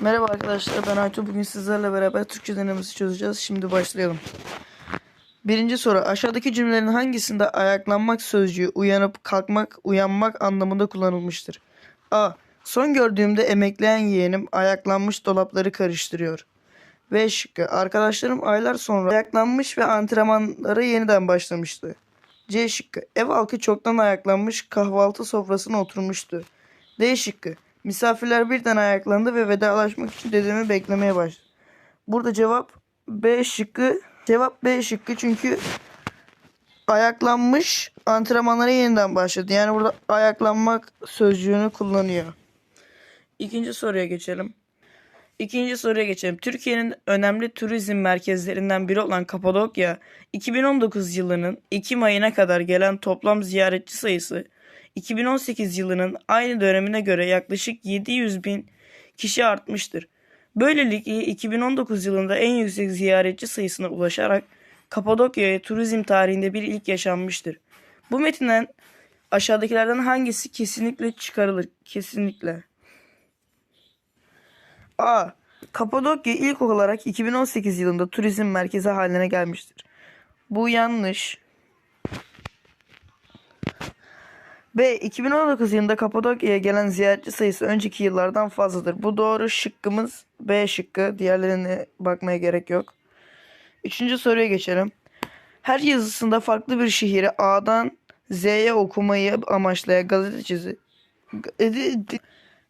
Merhaba arkadaşlar ben Aytu. Bugün sizlerle beraber Türkçe denemesi çözeceğiz. Şimdi başlayalım. Birinci soru. Aşağıdaki cümlelerin hangisinde ayaklanmak sözcüğü uyanıp kalkmak, uyanmak anlamında kullanılmıştır? A. Son gördüğümde emekleyen yeğenim ayaklanmış dolapları karıştırıyor. B şıkkı. Arkadaşlarım aylar sonra ayaklanmış ve antrenmanlara yeniden başlamıştı. C şıkkı. Ev halkı çoktan ayaklanmış kahvaltı sofrasına oturmuştu. D şıkkı. Misafirler birden ayaklandı ve vedalaşmak için dedemi beklemeye başladı. Burada cevap B şıkkı. Cevap B şıkkı çünkü ayaklanmış antrenmanlara yeniden başladı. Yani burada ayaklanmak sözcüğünü kullanıyor. İkinci soruya geçelim. İkinci soruya geçelim. Türkiye'nin önemli turizm merkezlerinden biri olan Kapadokya, 2019 yılının Ekim ayına kadar gelen toplam ziyaretçi sayısı 2018 yılının aynı dönemine göre yaklaşık 700 bin kişi artmıştır. Böylelikle 2019 yılında en yüksek ziyaretçi sayısına ulaşarak Kapadokya'ya turizm tarihinde bir ilk yaşanmıştır. Bu metinden aşağıdakilerden hangisi kesinlikle çıkarılır? Kesinlikle. A. Kapadokya ilk olarak 2018 yılında turizm merkezi haline gelmiştir. Bu yanlış. B. 2019 yılında Kapadokya'ya gelen ziyaretçi sayısı önceki yıllardan fazladır. Bu doğru şıkkımız B şıkkı. Diğerlerine bakmaya gerek yok. Üçüncü soruya geçelim. Her yazısında farklı bir şehri A'dan Z'ye okumayı amaçlayan gazeteci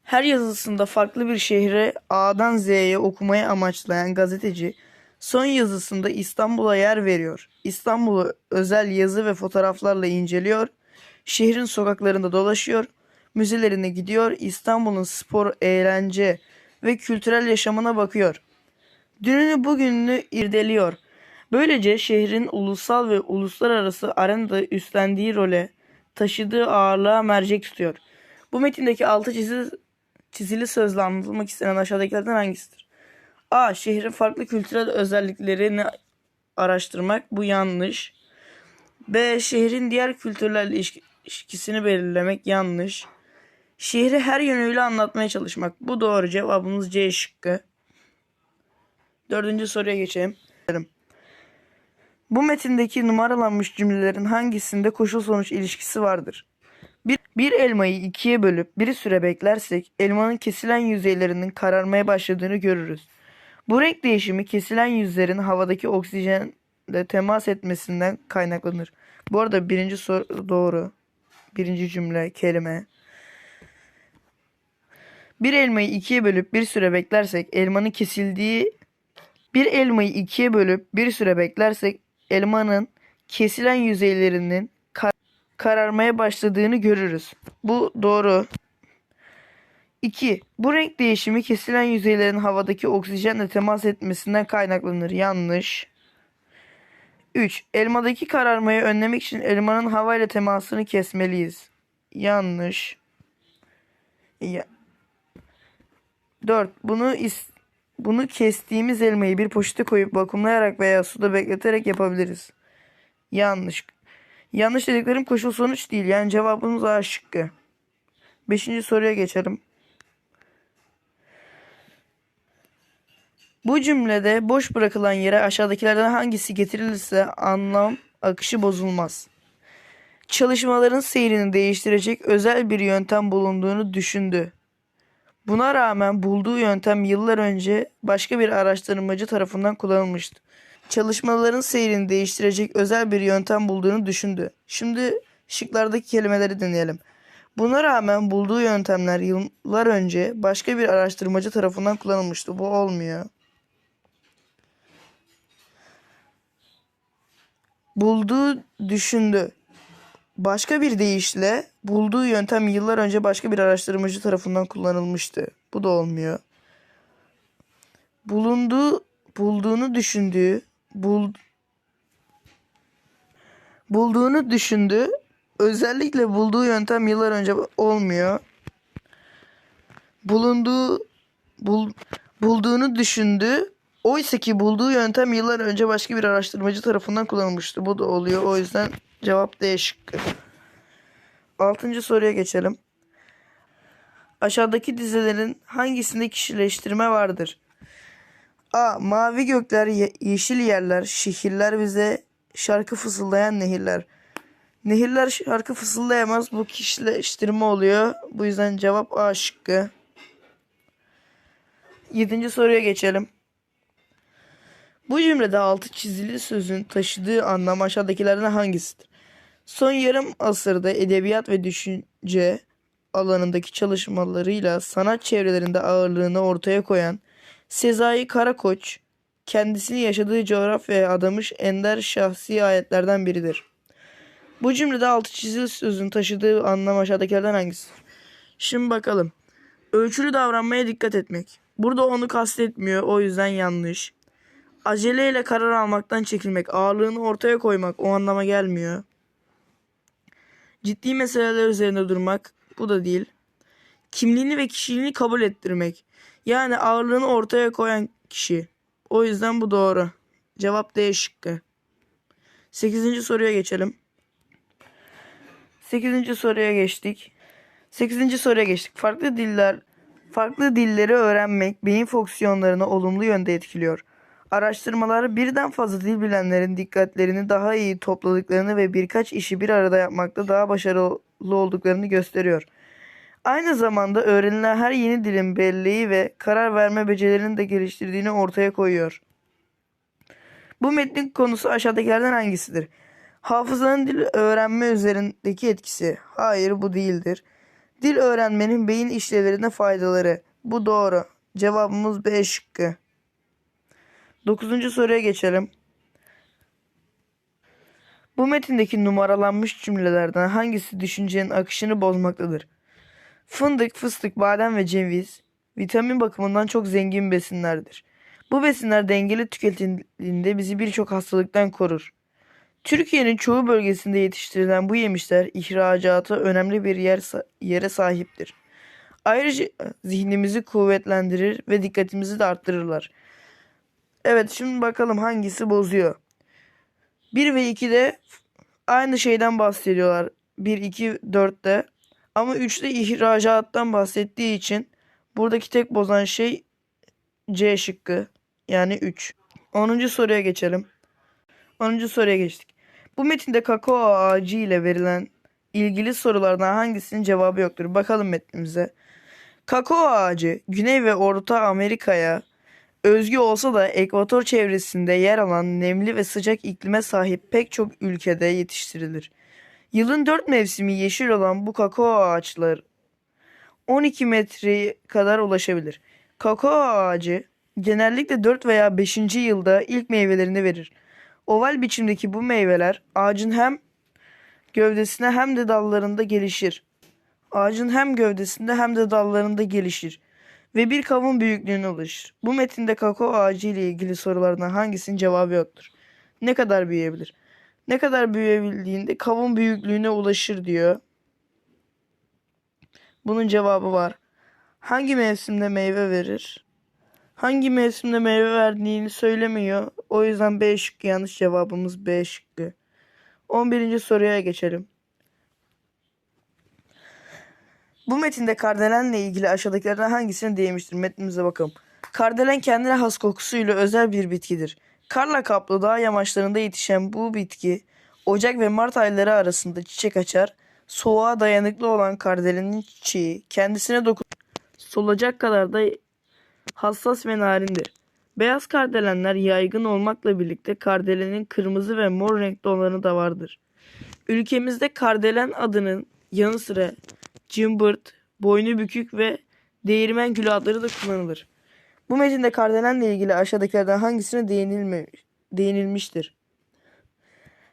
her yazısında farklı bir şehri A'dan Z'ye okumayı amaçlayan gazeteci son yazısında İstanbul'a yer veriyor. İstanbul'u özel yazı ve fotoğraflarla inceliyor. Şehrin sokaklarında dolaşıyor. Müzelerine gidiyor. İstanbul'un spor, eğlence ve kültürel yaşamına bakıyor. Dününü bugününü irdeliyor. Böylece şehrin ulusal ve uluslararası arenada üstlendiği role, taşıdığı ağırlığa mercek tutuyor. Bu metindeki altı çizili, çizili sözle anlatılmak istenen aşağıdakilerden hangisidir? A. Şehrin farklı kültürel özelliklerini araştırmak. Bu yanlış. B. Şehrin diğer kültürlerle ilişki- ilişkisini belirlemek yanlış. Şehri her yönüyle anlatmaya çalışmak. Bu doğru. Cevabımız C şıkkı. Dördüncü soruya geçelim. Bu metindeki numaralanmış cümlelerin hangisinde koşul sonuç ilişkisi vardır? Bir, bir elmayı ikiye bölüp bir süre beklersek elmanın kesilen yüzeylerinin kararmaya başladığını görürüz. Bu renk değişimi kesilen yüzlerin havadaki oksijenle temas etmesinden kaynaklanır. Bu arada birinci soru doğru. Birinci cümle kelime. Bir elmayı ikiye bölüp bir süre beklersek elmanın kesildiği bir elmayı ikiye bölüp bir süre beklersek elmanın kesilen yüzeylerinin kar- kararmaya başladığını görürüz. Bu doğru. 2. Bu renk değişimi kesilen yüzeylerin havadaki oksijenle temas etmesinden kaynaklanır. Yanlış. 3. Elmadaki kararmayı önlemek için elmanın havayla temasını kesmeliyiz. Yanlış. Ya. 4. Bunu is bunu kestiğimiz elmayı bir poşete koyup vakumlayarak veya suda bekleterek yapabiliriz. Yanlış. Yanlış dediklerim koşul sonuç değil. Yani cevabımız A şıkkı. Beşinci soruya geçelim. Bu cümlede boş bırakılan yere aşağıdakilerden hangisi getirilirse anlam akışı bozulmaz. Çalışmaların seyrini değiştirecek özel bir yöntem bulunduğunu düşündü. Buna rağmen bulduğu yöntem yıllar önce başka bir araştırmacı tarafından kullanılmıştı. Çalışmaların seyrini değiştirecek özel bir yöntem bulduğunu düşündü. Şimdi şıklardaki kelimeleri deneyelim. Buna rağmen bulduğu yöntemler yıllar önce başka bir araştırmacı tarafından kullanılmıştı. Bu olmuyor. Bulduğu düşündü. Başka bir deyişle bulduğu yöntem yıllar önce başka bir araştırmacı tarafından kullanılmıştı. Bu da olmuyor. Bulunduğu, bulduğunu düşündüğü, bul, bulduğunu düşündü. Özellikle bulduğu yöntem yıllar önce olmuyor. Bulunduğu, bul, bulduğunu düşündü. Oysa ki bulduğu yöntem yıllar önce başka bir araştırmacı tarafından kullanılmıştı. Bu da oluyor. O yüzden cevap D şıkkı. Altıncı soruya geçelim. Aşağıdaki dizelerin hangisinde kişileştirme vardır? A. Mavi gökler, ye- yeşil yerler, şehirler bize şarkı fısıldayan nehirler. Nehirler şarkı fısıldayamaz. Bu kişileştirme oluyor. Bu yüzden cevap A şıkkı. Yedinci soruya geçelim. Bu cümlede altı çizili sözün taşıdığı anlam aşağıdakilerden hangisidir? Son yarım asırda edebiyat ve düşünce alanındaki çalışmalarıyla sanat çevrelerinde ağırlığını ortaya koyan Sezai Karakoç kendisini yaşadığı coğrafyaya adamış ender şahsi ayetlerden biridir. Bu cümlede altı çizili sözün taşıdığı anlam aşağıdakilerden hangisidir? Şimdi bakalım. Ölçülü davranmaya dikkat etmek. Burada onu kastetmiyor o yüzden yanlış. Aceleyle karar almaktan çekilmek, ağırlığını ortaya koymak o anlama gelmiyor. Ciddi meseleler üzerinde durmak bu da değil. Kimliğini ve kişiliğini kabul ettirmek. Yani ağırlığını ortaya koyan kişi. O yüzden bu doğru. Cevap D şıkkı. 8. soruya geçelim. 8. soruya geçtik. 8. soruya geçtik. Farklı diller farklı dilleri öğrenmek beyin fonksiyonlarını olumlu yönde etkiliyor. Araştırmalar birden fazla dil bilenlerin dikkatlerini daha iyi topladıklarını ve birkaç işi bir arada yapmakta daha başarılı olduklarını gösteriyor. Aynı zamanda öğrenilen her yeni dilin belleği ve karar verme becerilerini de geliştirdiğini ortaya koyuyor. Bu metnin konusu aşağıdakilerden hangisidir? Hafızanın dil öğrenme üzerindeki etkisi. Hayır bu değildir. Dil öğrenmenin beyin işlevlerine faydaları. Bu doğru. Cevabımız B şıkkı. Dokuzuncu soruya geçelim. Bu metindeki numaralanmış cümlelerden hangisi düşüncenin akışını bozmaktadır? Fındık, fıstık, badem ve ceviz vitamin bakımından çok zengin besinlerdir. Bu besinler dengeli tüketildiğinde bizi birçok hastalıktan korur. Türkiye'nin çoğu bölgesinde yetiştirilen bu yemişler ihracata önemli bir yer yere sahiptir. Ayrıca zihnimizi kuvvetlendirir ve dikkatimizi de arttırırlar. Evet şimdi bakalım hangisi bozuyor. 1 ve 2'de aynı şeyden bahsediyorlar. 1, 2, 4'te. Ama 3'te ihracattan bahsettiği için buradaki tek bozan şey C şıkkı. Yani 3. 10. soruya geçelim. 10. soruya geçtik. Bu metinde kakao ağacı ile verilen ilgili sorulardan hangisinin cevabı yoktur? Bakalım metnimize. Kakao ağacı Güney ve Orta Amerika'ya özgü olsa da ekvator çevresinde yer alan nemli ve sıcak iklime sahip pek çok ülkede yetiştirilir. Yılın dört mevsimi yeşil olan bu kakao ağaçları 12 metreye kadar ulaşabilir. Kakao ağacı genellikle 4 veya 5. yılda ilk meyvelerini verir. Oval biçimdeki bu meyveler ağacın hem gövdesine hem de dallarında gelişir. Ağacın hem gövdesinde hem de dallarında gelişir ve bir kavun büyüklüğüne ulaşır. Bu metinde kakao ağacı ile ilgili sorulardan hangisinin cevabı yoktur? Ne kadar büyüyebilir? Ne kadar büyüyebildiğinde kavun büyüklüğüne ulaşır diyor. Bunun cevabı var. Hangi mevsimde meyve verir? Hangi mevsimde meyve verdiğini söylemiyor. O yüzden B şıkkı yanlış cevabımız B şıkkı. 11. soruya geçelim. Bu metinde kardelenle ilgili aşağıdakilerden hangisine değmiştir? Metnimize bakalım. Kardelen kendine has kokusuyla özel bir bitkidir. Karla kaplı dağ yamaçlarında yetişen bu bitki Ocak ve Mart ayları arasında çiçek açar. Soğuğa dayanıklı olan kardelenin çiçeği kendisine dokun solacak kadar da hassas ve narindir. Beyaz kardelenler yaygın olmakla birlikte kardelenin kırmızı ve mor renkli olanı da vardır. Ülkemizde kardelen adının yanı sıra cımbırt, boynu bükük ve değirmen gülü adları da kullanılır. Bu metinde kardelenle ilgili aşağıdakilerden hangisine değinilmemiş, değinilmiştir?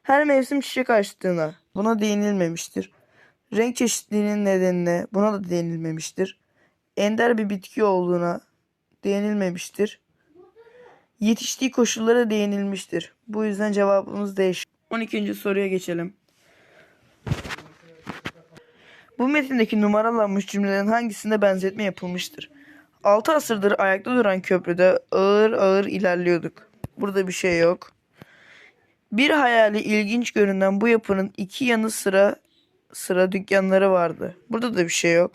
Her mevsim çiçek açtığına buna değinilmemiştir. Renk çeşitliliğinin nedenine buna da değinilmemiştir. Ender bir bitki olduğuna değinilmemiştir. Yetiştiği koşullara değinilmiştir. Bu yüzden cevabımız değişik. 12. soruya geçelim. Bu metindeki numaralanmış cümlelerin hangisinde benzetme yapılmıştır? 6 asırdır ayakta duran köprüde ağır ağır ilerliyorduk. Burada bir şey yok. Bir hayali ilginç görünen bu yapının iki yanı sıra sıra dükkanları vardı. Burada da bir şey yok.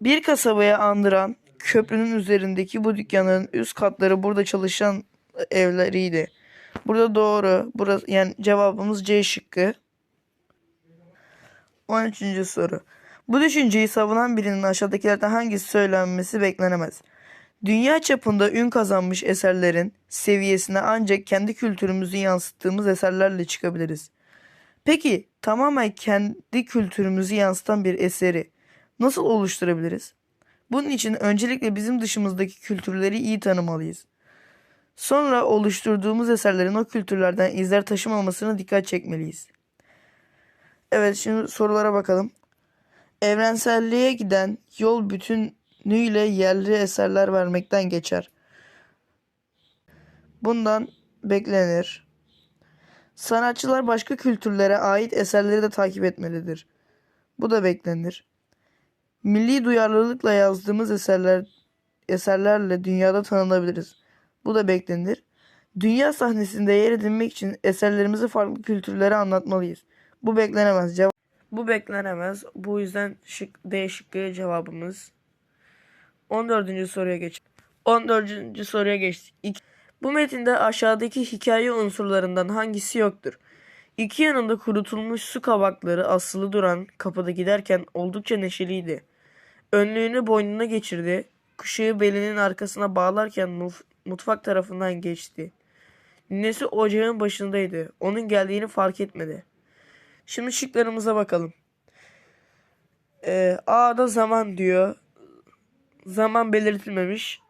Bir kasabaya andıran köprünün üzerindeki bu dükkanların üst katları burada çalışan evleriydi. Burada doğru. Burası yani cevabımız C şıkkı. 13. soru. Bu düşünceyi savunan birinin aşağıdakilerden hangisi söylenmesi beklenemez? Dünya çapında ün kazanmış eserlerin seviyesine ancak kendi kültürümüzü yansıttığımız eserlerle çıkabiliriz. Peki tamamen kendi kültürümüzü yansıtan bir eseri nasıl oluşturabiliriz? Bunun için öncelikle bizim dışımızdaki kültürleri iyi tanımalıyız. Sonra oluşturduğumuz eserlerin o kültürlerden izler taşımamasına dikkat çekmeliyiz. Evet şimdi sorulara bakalım. Evrenselliğe giden yol bütünüyle yerli eserler vermekten geçer. Bundan beklenir. Sanatçılar başka kültürlere ait eserleri de takip etmelidir. Bu da beklenir. Milli duyarlılıkla yazdığımız eserler eserlerle dünyada tanınabiliriz. Bu da beklenir. Dünya sahnesinde yer edinmek için eserlerimizi farklı kültürlere anlatmalıyız. Bu beklenemez. Cevap bu beklenemez. Bu yüzden şık D şıkkı cevabımız. 14. soruya geç. 14. soruya geçtik. İki- Bu metinde aşağıdaki hikaye unsurlarından hangisi yoktur? İki yanında kurutulmuş su kabakları asılı duran kapıda giderken oldukça neşeliydi. Önlüğünü boynuna geçirdi. Kuşağı belinin arkasına bağlarken mutfak tarafından geçti. Ninesi ocağın başındaydı. Onun geldiğini fark etmedi. Şimdi şıklarımıza bakalım. Ee, A'da zaman diyor. Zaman belirtilmemiş.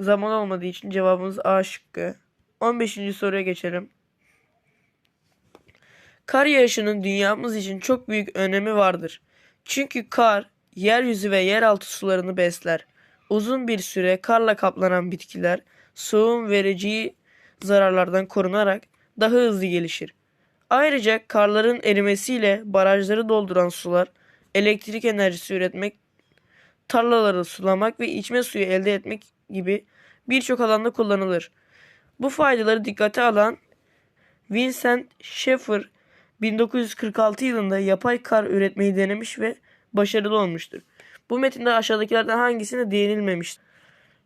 Zaman olmadığı için cevabımız A şıkkı. 15. soruya geçelim. Kar yağışının dünyamız için çok büyük önemi vardır. Çünkü kar yeryüzü ve yeraltı sularını besler. Uzun bir süre karla kaplanan bitkiler soğum vereceği zararlardan korunarak daha hızlı gelişir. Ayrıca karların erimesiyle barajları dolduran sular elektrik enerjisi üretmek, tarlaları sulamak ve içme suyu elde etmek gibi birçok alanda kullanılır. Bu faydaları dikkate alan Vincent Schaeffer 1946 yılında yapay kar üretmeyi denemiş ve başarılı olmuştur. Bu metinde aşağıdakilerden hangisine değinilmemiştir?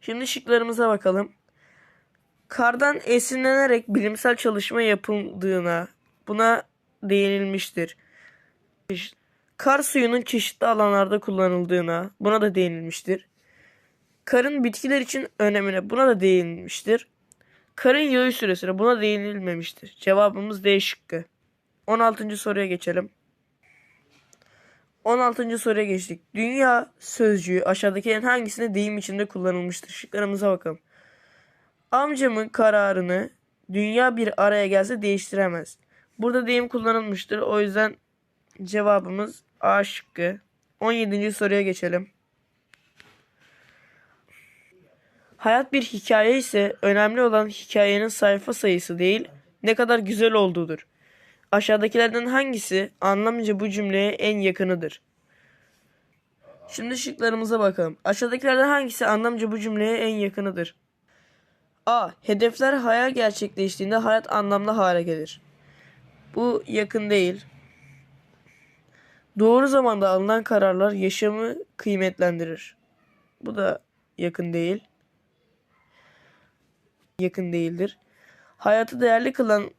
Şimdi şıklarımıza bakalım. Kardan esinlenerek bilimsel çalışma yapıldığına, buna değinilmiştir. Kar suyunun çeşitli alanlarda kullanıldığına, buna da değinilmiştir. Karın bitkiler için önemine, buna da değinilmiştir. Karın yağış süresine, buna değinilmemiştir. Cevabımız D şıkkı. 16. soruya geçelim. 16. soruya geçtik. Dünya sözcüğü aşağıdakilerin hangisinde deyim içinde kullanılmıştır? Şıklarımıza bakalım. Amcamın kararını dünya bir araya gelse değiştiremez. Burada deyim kullanılmıştır. O yüzden cevabımız A şıkkı. 17. soruya geçelim. Hayat bir hikaye ise önemli olan hikayenin sayfa sayısı değil, ne kadar güzel olduğudur. Aşağıdakilerden hangisi anlamca bu cümleye en yakınıdır? Şimdi şıklarımıza bakalım. Aşağıdakilerden hangisi anlamca bu cümleye en yakınıdır? A. Hedefler hayal gerçekleştiğinde hayat anlamlı hale gelir. Bu yakın değil. Doğru zamanda alınan kararlar yaşamı kıymetlendirir. Bu da yakın değil. Yakın değildir. Hayatı değerli kılan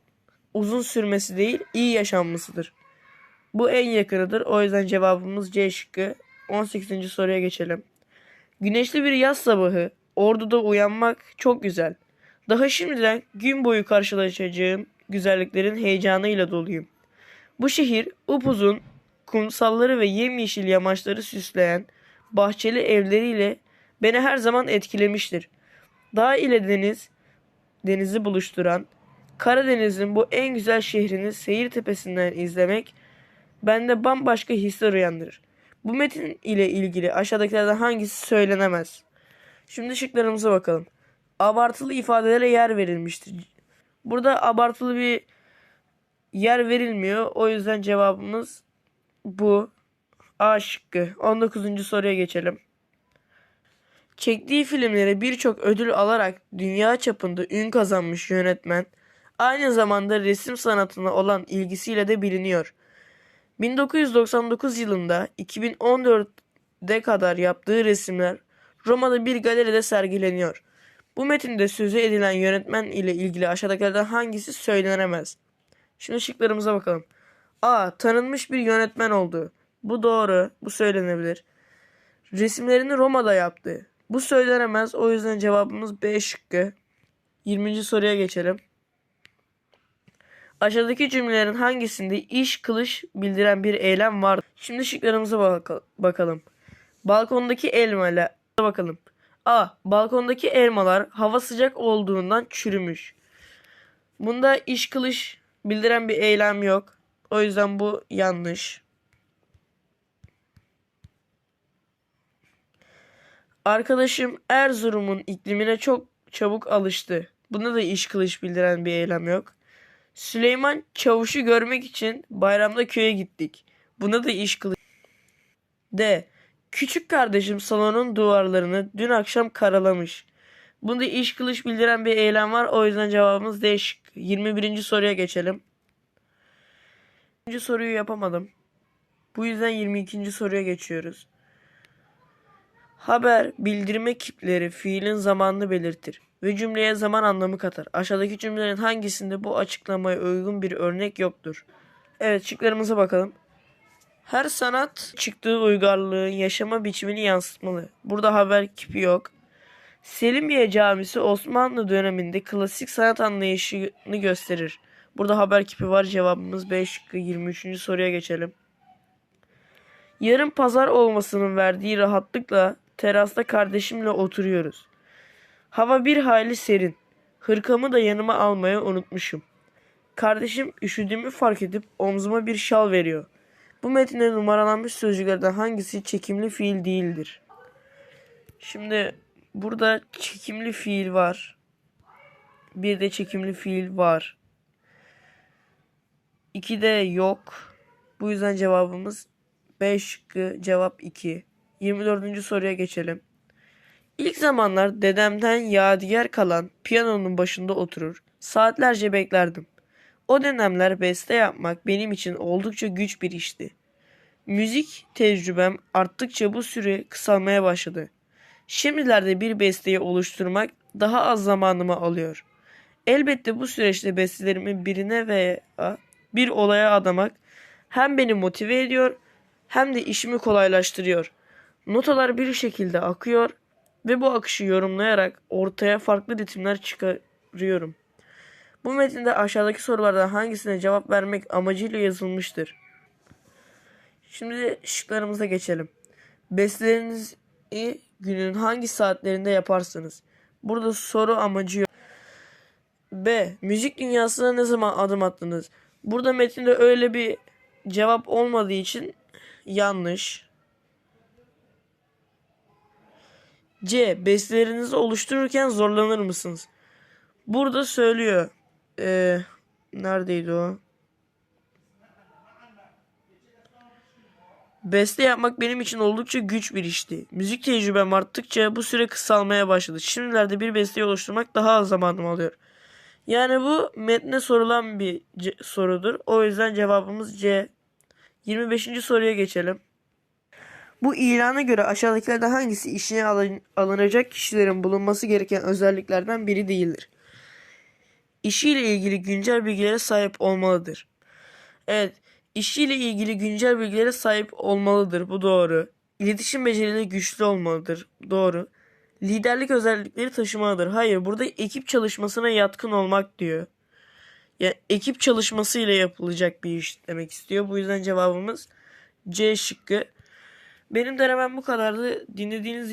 uzun sürmesi değil, iyi yaşanmasıdır. Bu en yakınıdır. O yüzden cevabımız C şıkkı. 18. soruya geçelim. Güneşli bir yaz sabahı orduda uyanmak çok güzel. Daha şimdiden gün boyu karşılaşacağım güzelliklerin heyecanıyla doluyum. Bu şehir upuzun kumsalları ve yemyeşil yamaçları süsleyen bahçeli evleriyle beni her zaman etkilemiştir. Dağ ile deniz, denizi buluşturan Karadeniz'in bu en güzel şehrini seyir tepesinden izlemek bende bambaşka hisler uyandırır. Bu metin ile ilgili aşağıdakilerden hangisi söylenemez? Şimdi şıklarımıza bakalım. Abartılı ifadelere yer verilmiştir. Burada abartılı bir yer verilmiyor. O yüzden cevabımız bu. A şıkkı. 19. soruya geçelim. Çektiği filmlere birçok ödül alarak dünya çapında ün kazanmış yönetmen, aynı zamanda resim sanatına olan ilgisiyle de biliniyor. 1999 yılında 2014 de kadar yaptığı resimler Roma'da bir galeride sergileniyor. Bu metinde sözü edilen yönetmen ile ilgili aşağıdakilerden hangisi söylenemez? Şimdi şıklarımıza bakalım. A. Tanınmış bir yönetmen olduğu. Bu doğru. Bu söylenebilir. Resimlerini Roma'da yaptı. Bu söylenemez. O yüzden cevabımız B şıkkı. 20. soruya geçelim. Aşağıdaki cümlelerin hangisinde iş kılış bildiren bir eylem var? Şimdi şıklarımıza baka- bakalım. Balkondaki elma bakalım. A. Balkondaki elmalar hava sıcak olduğundan çürümüş. Bunda iş kılış bildiren bir eylem yok. O yüzden bu yanlış. Arkadaşım Erzurum'un iklimine çok çabuk alıştı. Bunda da iş kılış bildiren bir eylem yok. Süleyman Çavuş'u görmek için bayramda köye gittik. Buna da iş kılış. D. Küçük kardeşim salonun duvarlarını dün akşam karalamış. Bunda iş kılış bildiren bir eylem var. O yüzden cevabımız D şıkkı. 21. soruya geçelim. 20. soruyu yapamadım. Bu yüzden 22. soruya geçiyoruz. Haber, bildirme kipleri fiilin zamanını belirtir ve cümleye zaman anlamı katar. Aşağıdaki cümlelerin hangisinde bu açıklamaya uygun bir örnek yoktur? Evet, şıklarımıza bakalım. Her sanat çıktığı uygarlığın yaşama biçimini yansıtmalı. Burada haber kipi yok. Selimiye Camisi Osmanlı döneminde klasik sanat anlayışını gösterir. Burada haber kipi var. Cevabımız B şıkkı. 23. soruya geçelim. Yarın pazar olmasının verdiği rahatlıkla terasta kardeşimle oturuyoruz. Hava bir hayli serin. Hırkamı da yanıma almayı unutmuşum. Kardeşim üşüdüğümü fark edip omzuma bir şal veriyor. Bu metinde numaralanmış sözcüklerden hangisi çekimli fiil değildir? Şimdi burada çekimli fiil var. Bir de çekimli fiil var. İki de yok. Bu yüzden cevabımız B şıkkı cevap 2. 24. soruya geçelim. İlk zamanlar dedemden yadigar kalan piyanonun başında oturur, saatlerce beklerdim. O dönemler beste yapmak benim için oldukça güç bir işti. Müzik tecrübem arttıkça bu süre kısalmaya başladı. Şimdilerde bir besteyi oluşturmak daha az zamanımı alıyor. Elbette bu süreçte bestelerimi birine veya bir olaya adamak hem beni motive ediyor hem de işimi kolaylaştırıyor. Notalar bir şekilde akıyor ve bu akışı yorumlayarak ortaya farklı ritimler çıkarıyorum. Bu metinde aşağıdaki sorulardan hangisine cevap vermek amacıyla yazılmıştır? Şimdi şıklarımıza geçelim. Bestelerinizi günün hangi saatlerinde yaparsınız? Burada soru amacı yok. B. Müzik dünyasına ne zaman adım attınız? Burada metinde öyle bir cevap olmadığı için yanlış. C. Bestelerinizi oluştururken zorlanır mısınız? Burada söylüyor. Ee, neredeydi o? Beste yapmak benim için oldukça güç bir işti. Müzik tecrübem arttıkça bu süre kısalmaya başladı. Şimdilerde bir besteyi oluşturmak daha az zamanım alıyor. Yani bu metne sorulan bir sorudur. O yüzden cevabımız C. 25. soruya geçelim. Bu ilana göre aşağıdakilerden hangisi işine alın- alınacak kişilerin bulunması gereken özelliklerden biri değildir? İşiyle ilgili güncel bilgilere sahip olmalıdır. Evet, işiyle ilgili güncel bilgilere sahip olmalıdır. Bu doğru. İletişim becerileri güçlü olmalıdır. Doğru. Liderlik özellikleri taşımalıdır. Hayır, burada ekip çalışmasına yatkın olmak diyor. Ya ekip çalışmasıyla yapılacak bir iş demek istiyor. Bu yüzden cevabımız C şıkkı. Benim denemem bu kadardı. Dinlediğiniz için